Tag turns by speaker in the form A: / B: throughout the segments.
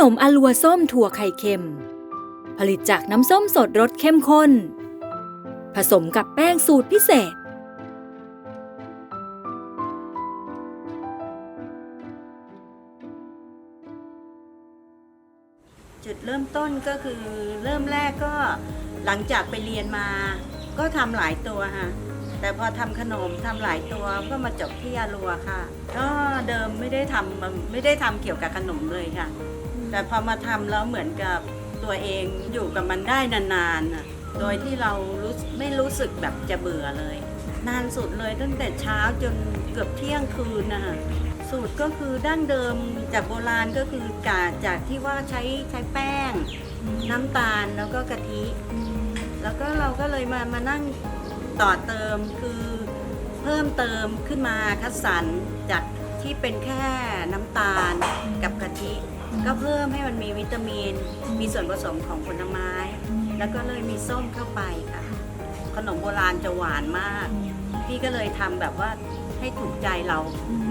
A: นมอลัวส้มถั่วไข่เค็ม ผลิตจากน้ำส้มสดรสเข้มข้น ผสมกับแป้งสูตรพิเศษ
B: จุดเริ่มต้นก็คือเริ่มแรกก็หลังจากไปเรียนมา ก็ทำหลายตัวค่ะแต่พอทำขนมทำหลายตัวก็มาจบที่อารัวค่ะ ก็เดิมไม่ได้ทำไม่ได้ทำเกี่ยวกับขนมเลยค่ะ แต่พอมาทำแล้วเหมือนกับตัวเองอยู่กับมันได้นานๆน่ะโดยที่เรารู้ไม่รู้สึกแบบจะเบื่อเลย นานสุดเลยตั้งแต่เช้าจนเกือบเที่ยงคืนนะคะสูตรก็คือดั้งเดิมจากโบราณก็คือกาจากที่ว่าใช้ใช้แป้ง น้ำตาลแล้วก็กะทิ แล้วก็เราก็เลยมามานั่งต่อเติมคือเพิ่มเติมขึ้นมาคัดสรรจากที่เป็นแค่น้ำตาล ก็เพิ่มให้มันมีวิตามิน มีส่วนผสมของผลไม้ แล้วก็เลยมีส้มเข้าไปค่ะ ขนมโบราณจะหวานมาก พี่ก็เลยทำแบบว่าให้ถูกใจเรา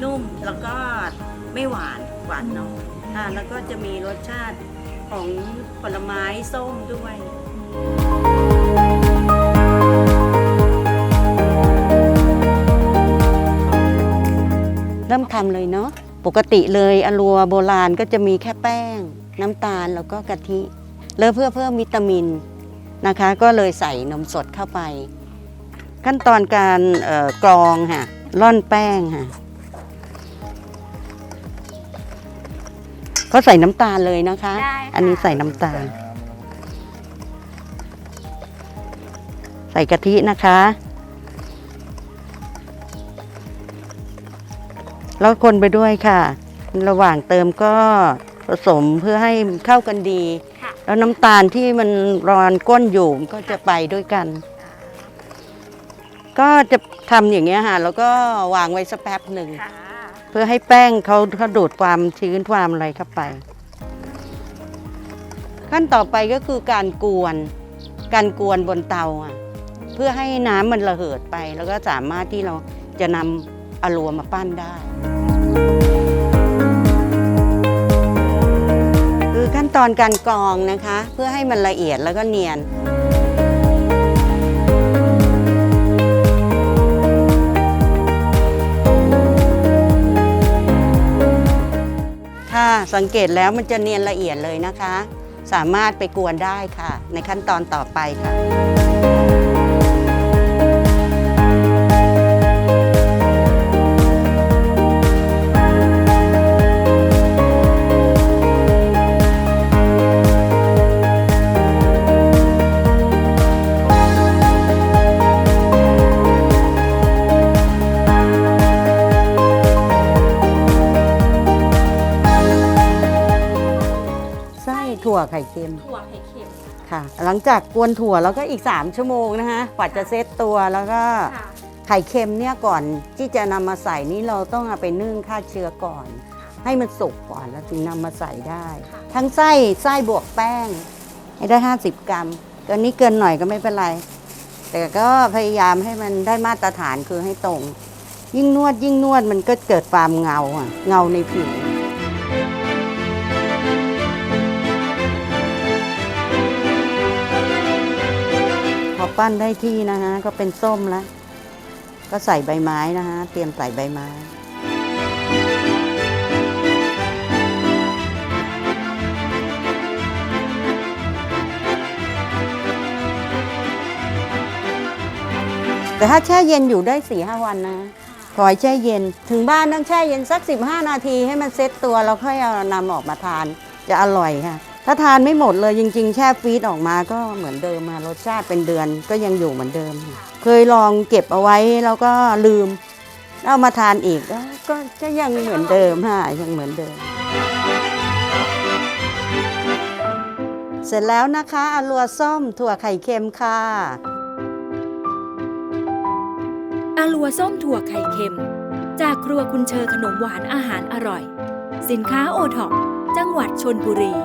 B: นุ่มแล้วก็ไม่หวานหวานน้อยค่ะแล้วก็จะมีรสชาติของผลไม้ส้มด้วยเริ่มทำเลยเนาะ ปกติเลยอลัวโบราณก็จะมีแค่แป้ง น้ำตาลแล้วก็กะทิ แล้วเพื่อเพิ่มวิตามินนะคะ ก็เลยใส่นมสดเข้าไป ขั้นตอนการเอ่อกรองค่ะร่อนแป้งค่ะก็ใส่น้ำตาลเลยนะคะ
C: ได้ค่ะ
B: อันนี้ใส่น้ำตาล ใส่กะทินะคะ แล้วคนไปด้วยค่ะ ระหว่างเติมก็ผสมเพื่อให้เข้ากันดี
C: ค่ะ
B: แล้วน้ำตาลที่มันรอนก้นอยู่มันก็จะไปด้วยกัน ก็จะทำอย่างเงี้ยค่ะแล้วก็วางไว้สักแป๊บหนึ่ง
C: ค่ะ
B: เพื่อให้แป้งเขาเขาดูดความชื้นความอะไรเข้าไป ขั้นต่อไปก็คือการกวน การกวนบนเตาอะ เพื่อให้น้ำมันระเหิดไป แล้วก็สามารถที่เราจะนำ อลัวมาปั้นได้ คือขั้นตอนการกรองนะคะ เพื่อให้มันละเอียดแล้วก็เนียนค่ะสังเกตแล้วมันจะเนียนละเอียดเลยนะคะ สามารถไปกวนได้ค่ะ ในขั้นตอนต่อไปค่ะ วไข่เค็ม
C: ถั่วไข่เค็ม
B: ค่ะ หลังจากกวนถั่วแล้วก็อีก 3 ชั่วโมงนะคะกว่าจะเซตตัวแล้วก็
C: ค่ะ
B: ไข่เค็มเนี่ยก่อนที่จะนำมาใส่นี่เราต้องเอาไปนึ่งฆ่าเชื้อก่อน ให้มันสุกก่อนแล้วถึงนำมาใส่ได้
C: ค่ะ
B: ทั้งไส้ไส้บวกแป้ง ให้ได้ 50 กรัมตัวนี้เกินหน่อยก็ไม่เป็นไร แต่ก็พยายามให้มันได้มาตรฐานคือให้ตรง ยิ่งนวดยิ่งนวดมันก็เกิดความเงาอะเงาในผิว ปั้นได้ที่นะฮะก็เป็นส้มแล้ว ก็ใส่ใบไม้นะฮะเตรียมใส่ใบไม้แต่ถ้าแช่เย็นอยู่ได้4ี่ห้าวันนะ ขอให้แช่เย็น ถึงบ้านต้องแช่เย็นสัก 15 นาทีให้มันเซ็ตตัวแล้วค่อยเอานำออกมาทาน จะอร่อยค่ะ ถ้าทานไม่หมดเลยจริง ๆ แช่ฟรีซออกมาก็เหมือนเดิมมารสชาติเป็นเดือนก็ยังอยู่เหมือนเดิม เคยลองเก็บเอาไว้แล้วก็ลืม เอามาทานอีกก็ก็ยังเหมือนเดิมค่ะยังเหมือนเดิม เสร็จแล้วนะคะอลัวส้มถั่วไข่เค็มค่ะ
A: อาลัวส้มถั่วไข่เค็ม จากครัวคุณเชอขนมหวานอาหารอร่อย สินค้าโอท็อปจังหวัดชนบุรี